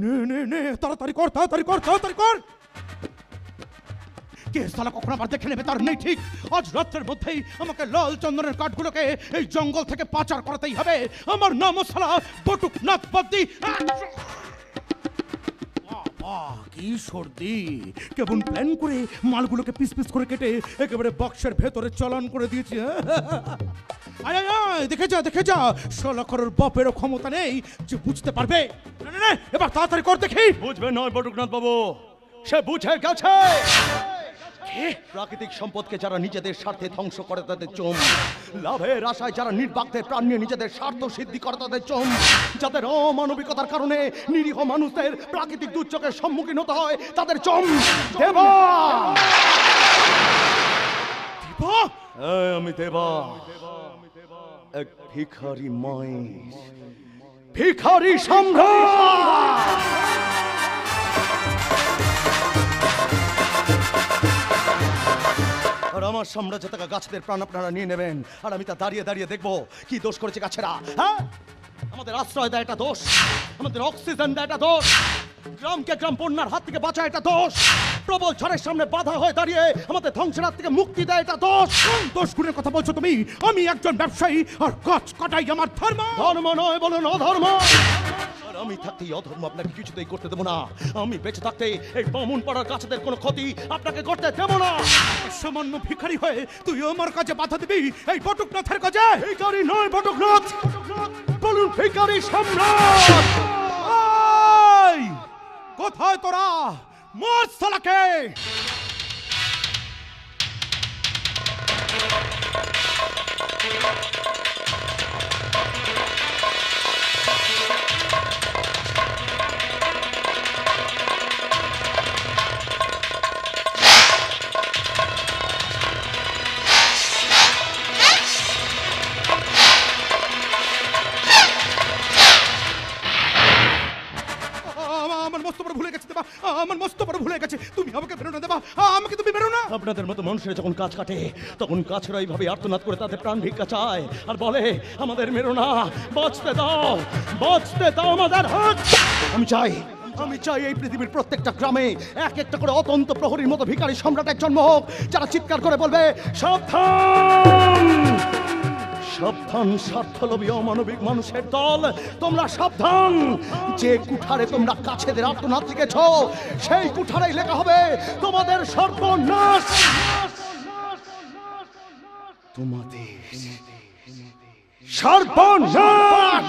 নে নে নে, তাড়াতাড়ি কর তাড়াতাড়ি কর তাড়াতাড়ি কর। কে সালা কখন আবার দেখে নেবে? তার নেই ঠিক। আজ রাত্রের মধ্যেই আমাকে লাল চন্দনের কাঠগুলোকে এই জঙ্গল থেকে পাচার করাতেই হবে। আমার নামও সালা বটুক নাথ বদ্দি কি সর্দি। কেমন প্ল্যান করে মালগুলোকে পিস পিস করে কেটে একেবারে বক্সের ভেতরে চলন করে দিয়েছি হ্যাঁ? আয় আয় দেখে যা দেখে যা। ষোলো করোর বাপেরও ক্ষমতা নেই যে বুঝতে পারবে। এবার তাড়াতাড়ি কর দেখি। বুঝবে নয় বটুকনাথ বাবু। সে বুঝে গেছে। প্রাকৃতিক সম্পদকে যারা নিজেদের স্বার্থে ধ্বংস করে তাদের চোম। লাভের আশায় যারা নির্বাকদের প্রাণ নিয়ে নিজেদের স্বার্থ সিদ্ধি করে তাদের চোম। যাদের অমানবিকতার কারণে নিরীহ মানুষদের প্রাকৃতিক দুর্যোগের সম্মুখীন হতে হয় তাদের চোম। দেবা! আমি দেবা। এক ভিখারি মহেশ ভিখারি সম্রাট আর আমার সাম্রাজ্য থেকে গাছদের প্রাণ আপনারা নিয়ে নেবেন। আর আমি তা দাঁড়িয়ে দাঁড়িয়ে দেখব কি দোষ করেছে গাছেরা হ্যাঁ? আমাদের আশ্রয় দেয় এটা দোষ, আমাদের অক্সিজেন দেয় এটা দোষ, গ্রামকে গ্রাম বন্যার হাত থেকে বাঁচায় এটা দোষ। প্রবল ঝড়ের সামনে বাধা হয়ে দাঁড়িয়ে আমাদের ধ্বংসের হাত থেকে মুক্তি দেয় এটা দোষ। দোষ গুণের কথা বলছো তুমি? আমি একজন ব্যবসায়ী আর গাছ কাটাই আমার ধর্ম। ধর্ম নয় বলুন অধর্ম। আমি থাকতে অধর্ম আপনাকে কিছুতেই করতে দেবো না। আমি বেঁচে থাকতে এই বামুন পাড়ার গাছেদের কোনো ক্ষতি আপনাকে করতে দেবো না। সামান্য ভিখারি হয়ে তুই আমার কাছে বাধা দিবি? এই বটুকনাথের কাছে? ভিখারি নয় বটকনাথ। বলুন ভিখারি সম্রাট। কোথায় তোরা? মার সালাকে মস্ত বড় ভুলে গেছে দেবা। আমার মস্ত বড় ভুলে গেছে। তুমি আমাকে বেরো না দেবা। আমাকে তুমি বেরো না। আপনাদের মতো মানুষের যখন কাজ কাটে, তখন গাছেরা এইভাবে আর্তনাদ করে তাদের প্রাণ ভিক্ষা চায় আর বলে, আমাদের মেরো না। বাঁচতে দাও। বাঁচতে দাও আমাদের হাত। আমি চাই আমি চাই এই পৃথিবীর প্রত্যেকটা গ্রামে এক একটা করে অতন্ত প্রহরীর মতো ভিখারি সম্রাটের জন্ম হোক, যারা চিৎকার করে বলবে, সাবধান! সাবধান, স্বার্থলোভী অমানবিক মানুষের দল। তোমরা সাবধান। যে কুঠারে তোমরা কাছেদের আত্মনাথ লিখেছ সেই কুঠারেই লেখা হবে, তোমাদের সর্বনাশ! তোমাদের সর্বনাশ!